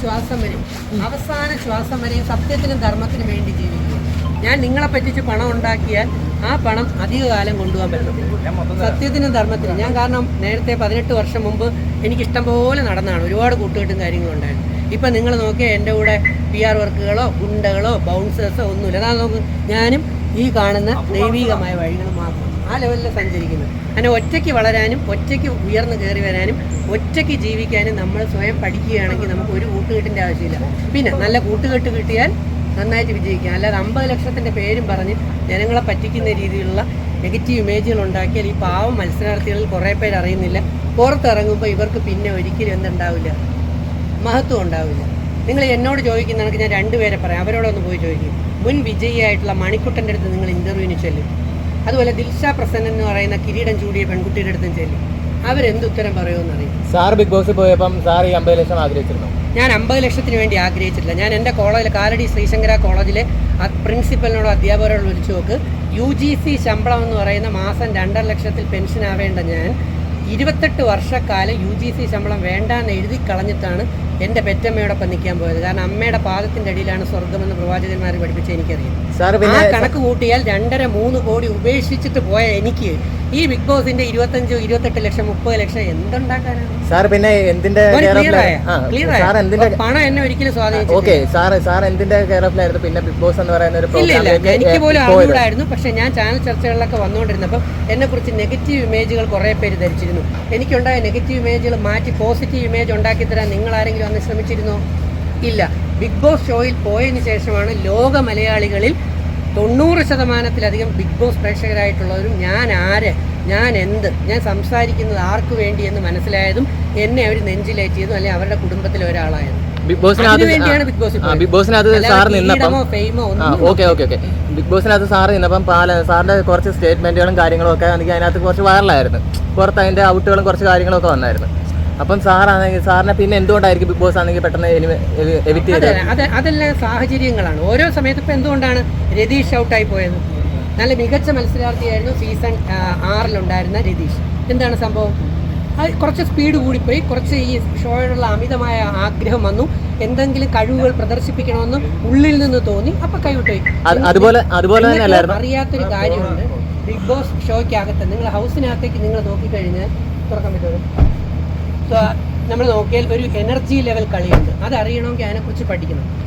ശ്വാസം വരെ. അവസാന ശ്വാസം വരെ സത്യത്തിനും ധർമ്മത്തിനും വേണ്ടി ജീവിക്കും. ഞാൻ നിങ്ങളെ പറ്റിച്ച് പണം ഉണ്ടാക്കിയാൽ ആ പണം അധികകാലം കൊണ്ടുപോകാൻ പറ്റുന്നു സത്യത്തിനും ധർമ്മത്തിനും. ഞാൻ കാരണം നേരത്തെ പതിനെട്ട് വർഷം മുമ്പ് എനിക്ക് ഇഷ്ടം പോലെ നടന്നാണ്. ഒരുപാട് കൂട്ടുകെട്ടും കാര്യങ്ങളും ഉണ്ടായിരുന്നു. ഇപ്പം നിങ്ങൾ നോക്കിയാൽ എന്റെ കൂടെ പി ആർ വർക്കുകളോ ഗുണ്ടകളോ ബൗൺസേഴ്സോ ഒന്നുമില്ല. അതാ നോക്ക് ഞാനും ഈ കാണുന്ന ദൈവികമായ വഴികൾ മാത്രം. ആ ലെവലിൽ സഞ്ചരിക്കുന്നത് അങ്ങനെ ഒറ്റയ്ക്ക് വളരാനും ഒറ്റയ്ക്ക് ഉയർന്നു കയറി വരാനും ഒറ്റയ്ക്ക് ജീവിക്കാനും നമ്മൾ സ്വയം പഠിക്കുകയാണെങ്കിൽ നമുക്ക് ഒരു കൂട്ടുകെട്ടിന്റെ ആവശ്യമില്ല. പിന്നെ നല്ല കൂട്ടുകെട്ട് കിട്ടിയാൽ നന്നായിട്ട് വിജയിക്കാം. അല്ലാതെ അമ്പത് ലക്ഷത്തിന്റെ പേരും പറഞ്ഞ് ജനങ്ങളെ പറ്റിക്കുന്ന രീതിയിലുള്ള നെഗറ്റീവ് ഇമേജുകൾ ഉണ്ടാക്കിയാൽ ഈ പാവം മത്സരാർത്ഥികളിൽ കുറേ പേര് അറിയുന്നില്ല. പുറത്തിറങ്ങുമ്പോൾ ഇവർക്ക് പിന്നെ ഒരിക്കലും എന്തുണ്ടാവില്ല? മഹത്വം ഉണ്ടാവില്ല. നിങ്ങൾ എന്നോട് ചോദിക്കുന്ന കണക്ക് ഞാൻ രണ്ടുപേരെ പറയാം. അവരോടൊന്ന് പോയി ചോദിക്കും. മുൻ വിജയിയായിട്ടുള്ള മണിക്കുട്ടന്റെ അടുത്ത് നിങ്ങൾ ഇന്റർവ്യൂവിന് ചെല്ലും. അതുപോലെ ദിൽഷ പ്രസന്നൻ എന്ന് പറയുന്ന കിരീടം ചൂടിയ പെൺകുട്ടിയുടെ അടുത്തും ചെല്ലും. അവരെന്ത് ഉത്തരം പറയുമെന്ന് അറിയാം സാർ ബിഗ് ബോസിൽ പോയപ്പം സാർ ഈ അമ്പത് ലക്ഷം ആഗ്രഹിച്ചിരുന്നു. ഞാൻ അമ്പത് ലക്ഷത്തിന് വേണ്ടി ആഗ്രഹിച്ചിട്ടില്ല. ഞാൻ എന്റെ കോളേജിൽ കാലടി ശ്രീശങ്കര കോളേജിലെ പ്രിൻസിപ്പലിനോടോ പ്രിൻസിപ്പലിനോട് അധ്യാപകരോട് വിളിച്ചു നോക്ക്. യു ജി സി ശമ്പളം എന്ന് പറയുന്ന മാസം രണ്ടര ലക്ഷത്തിൽ പെൻഷൻ ആവേണ്ട ഞാൻ. ഇരുപത്തെട്ട് വർഷക്കാലം യു ജി സി ശമ്പളം വേണ്ടാന്ന് എഴുതി കളഞ്ഞിട്ടാണ് എന്റെ പെറ്റമ്മയോടൊപ്പം നിൽക്കാൻ പോയത്. കാരണം അമ്മയുടെ പാദത്തിന്റെ അടിയിലാണ് സ്വർഗമെന്ന് പ്രവാചകന്മാർ പഠിപ്പിച്ച് എനിക്കറിയാം. സാർ ആ പിന്നെ കണക്ക് കൂട്ടിയാൽ രണ്ടര മൂന്ന് കോടി ഉപേക്ഷിച്ചിട്ട് പോയ എനിക്ക് ഈ ബിഗ് ബോസിന്റെ ഇരുപത്തഞ്ചോ ഇരുപത്തെട്ട് ലക്ഷം മുപ്പത് ലക്ഷം എന്തുണ്ടാക്കാനാണ്? സാർ പിന്നെ എന്തിന്റെ പണം എന്നെ ഒരിക്കലും സ്വാധീനിച്ചു ഓക്കെ സാർ സാർ എന്തിന്റെ കെയർ ഓഫിലായിരുന്നു പിന്നെ ബിഗ് ബോസ് എന്ന് പറയുന്ന ഒരു ഇല്ല എനിക്ക് പോലും അറിവുണ്ടായിരുന്നു പക്ഷെ ഞാൻ ചാനൽ ചർച്ചകളിലൊക്കെ വന്നുകൊണ്ടിരുന്നപ്പോൾ എന്നെ കുറിച്ച് നെഗറ്റീവ് ഇമേജുകൾ കുറെ പേര് ധരിച്ചിരുന്നു. എനിക്കുണ്ടായ നെഗറ്റീവ് ഇമേജുകൾ മാറ്റി പോസിറ്റീവ് ഇമേജ് ഉണ്ടാക്കി തരാൻ നിങ്ങൾ ആരെങ്കിലും അന്ന് ശ്രമിച്ചിരുന്നോ? ഇല്ല. ബിഗ് ബോസ് ഷോയിൽ പോയതിനു ശേഷമാണ് ലോക മലയാളികളിൽ തൊണ്ണൂറ് ശതമാനത്തിലധികം ബിഗ് ബോസ് പ്രേക്ഷകരായിട്ടുള്ളവരും ഞാൻ ആര് ഞാൻ എന്ത് ഞാൻ സംസാരിക്കുന്നത് ആർക്ക് വേണ്ടി എന്ന് മനസ്സിലായതും എന്നെ അവർ നെഞ്ചിലേറ്റിയതും അല്ലെങ്കിൽ അവരുടെ കുടുംബത്തിലെ ഒരാളായതും. ബിഗ് ബോസിനകത്ത് ബിഗ് ബോസിനകത്ത് സാർ നിന്നപ്പം ഓക്കെ ഓക്കെ ഓക്കെ. ബിഗ് ബോസിനകത്ത് നിന്നപ്പം പാല സാറിന്റെ കുറച്ച് സ്റ്റേറ്റ്മെന്റുകളും കാര്യങ്ങളും ഒക്കെ എനിക്ക് അതിനകത്ത് കുറച്ച് വൈറലായിരുന്നു പുറത്ത് അതിന്റെ ഔട്ടുകളും കുറച്ച് കാര്യങ്ങളൊക്കെ വന്നായിരുന്നു. അപ്പം സാറാണെങ്കിൽ സാറിനെ പിന്നെ എന്തുകൊണ്ടായിരിക്കും ബിഗ് ബോസ് ആണെങ്കിൽ പെട്ടെന്ന് എവിറ്റ് ചെയ്തത്? അതെ അതെല്ലാം സാഹചര്യങ്ങളാണ്. ഓരോ സമയത്ത് ഇപ്പം എന്തുകൊണ്ടാണ് രതീഷ് ഔട്ടായി പോയത്? നല്ല മികച്ച മത്സരാർത്ഥിയായിരുന്നു സീസൺ ആറിലുണ്ടായിരുന്ന രതീഷ്. എന്താണ് സംഭവം? അത് കുറച്ച് സ്പീഡ് കൂടിപ്പോയി. കുറച്ച് ഈ ഷോയോടുള്ള അമിതമായ ആഗ്രഹം വന്നു. എന്തെങ്കിലും കഴിവുകൾ പ്രദർശിപ്പിക്കണമെന്ന് ഉള്ളിൽ നിന്ന് തോന്നി. അപ്പൊ കൈവിട്ടുപോയി അതുപോലെ അതുപോലെ അറിയാത്തൊരു കാര്യമുണ്ട്. ബിഗ് ബോസ് ഷോയ്ക്കകത്ത് നിങ്ങൾ ഹൗസിനകത്തേക്ക് നിങ്ങൾ നോക്കിക്കഴിഞ്ഞാൽ തുറക്കാൻ പറ്റുമോ? നമ്മൾ നോക്കിയാൽ ഒരു എനർജി ലെവൽ കളിയുണ്ട്. അത് അറിയണമെങ്കിൽ അതിനെക്കുറിച്ച് പഠിക്കണം.